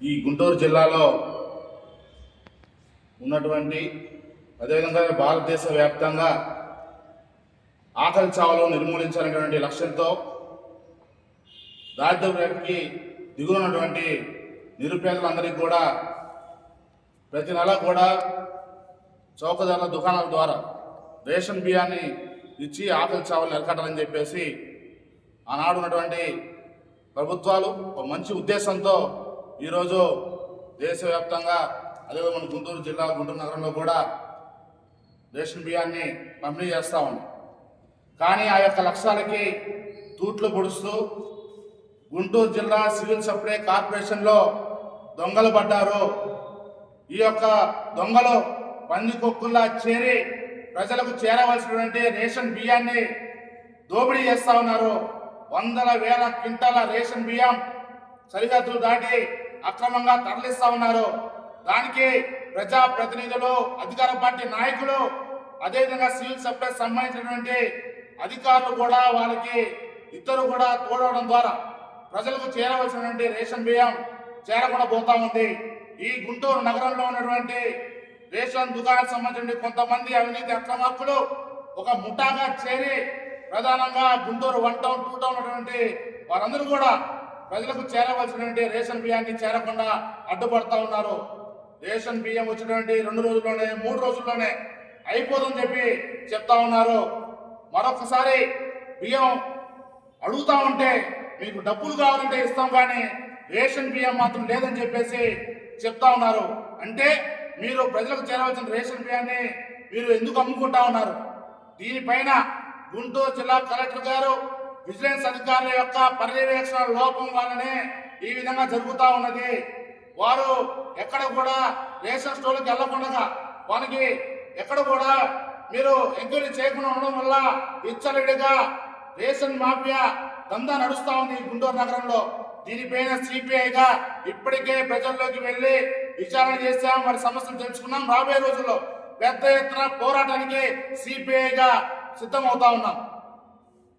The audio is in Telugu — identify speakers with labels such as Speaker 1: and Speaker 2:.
Speaker 1: ఈ గుంటూరు జిల్లాలో ఉన్నటువంటి అదేవిధంగా భారతదేశ వ్యాప్తంగా ఆకలి చావలు నిర్మూలించాలనేటువంటి లక్ష్యంతో దారిద్ర్య రేఖకి దిగునున్నటువంటి నిరుపేదలందరికీ కూడా ప్రతి నెల కూడా చౌకధరల దుకాణాల ద్వారా రేషన్ బియ్యాన్ని ఇచ్చి ఆకలి చావలు నిలకట్టాలని చెప్పేసి ఆనాడు ఉన్నటువంటి ప్రభుత్వాలు ఒక మంచి ఉద్దేశంతో ఈరోజు దేశవ్యాప్తంగా అదే మన గుంటూరు జిల్లా గుంటూరు నగరంలో కూడా రేషన్ బియ్యాన్ని పంపిణీ చేస్తూ ఉన్నాం. కానీ ఆ యొక్క లక్ష్యాలకి తూట్లు పొడుస్తూ గుంటూరు జిల్లా సివిల్ సప్లై కార్పొరేషన్లో దొంగలు పడ్డారు. ఈ యొక్క దొంగలు పందికొక్కుల్లా చేరి ప్రజలకు చేరవలసినటువంటి రేషన్ బియ్యాన్ని దోపిడీ చేస్తూ ఉన్నారు. వందల వేల క్వింటాల రేషన్ బియ్యం సరిహద్దులు దాటి అక్రమంగా తరలిస్తా ఉన్నారు. దానికి ప్రజా ప్రతినిధులు అధికార పార్టీ నాయకులు అదేవిధంగా సివిల్ సప్లై సంబంధించినటువంటి అధికారులు కూడా వాళ్ళకి ఇద్దరు కూడా తోడవడం ద్వారా ప్రజలకు చేరవలసినటువంటి రేషన్ బియ్యం చేరకుండా పోతా ఉంది. ఈ గుంటూరు నగరంలో ఉన్నటువంటి రేషన్ దుకాణానికి సంబంధించిన కొంతమంది అవినీతి అక్రమార్కులు ఒక ముఠాగా చేరి ప్రధానంగా Guntur one town two town ఉన్నటువంటి వారందరూ కూడా ప్రజలకు చేరవలసినటువంటి రేషన్ బియ్యాన్ని చేరకుండా అడ్డుపడతా ఉన్నారు. రేషన్ బియ్యం వచ్చినటువంటి రెండు రోజుల్లోనే మూడు రోజుల్లోనే అయిపోదని చెప్పి చెప్తా ఉన్నారు. మరొకసారి బియ్యం అడుగుతా ఉంటే మీకు డబ్బులు కావాలంటే ఇస్తాం కానీ రేషన్ బియ్యం మాత్రం లేదని చెప్పేసి చెప్తా ఉన్నారు. అంటే మీరు ప్రజలకు చేరవలసిన రేషన్ బియ్యాన్ని మీరు ఎందుకు అమ్ముకుంటా ఉన్నారు? దీనిపైన గుంటూరు జిల్లా కలెక్టర్ గారు విజిలెన్స్ అధికారుల యొక్క పర్యవేక్షణ లోపం వల్లనే ఈ విధంగా జరుగుతూ ఉన్నది. వారు ఎక్కడ కూడా రేషన్ స్టోర్లకు వెళ్ళకుండా వానికి ఎక్కడ కూడా మీరు ఎంక్వైరీ చేయకుండా ఉండడం వల్ల విచ్చలవిడిగా రేషన్ మాఫియా దందా నడుస్తూ ఉంది గుంటూరు నగరంలో. దీనిపైన సిపిఐగా ఇప్పటికే ప్రజల్లోకి వెళ్ళి విచారణ చేశాం వారి సమస్యలు తెలుసుకున్నాం. రాబోయే రోజుల్లో పెద్ద ఎత్తున పోరాటానికి సిపిఐగా సిద్ధమవుతా ఉన్నాం.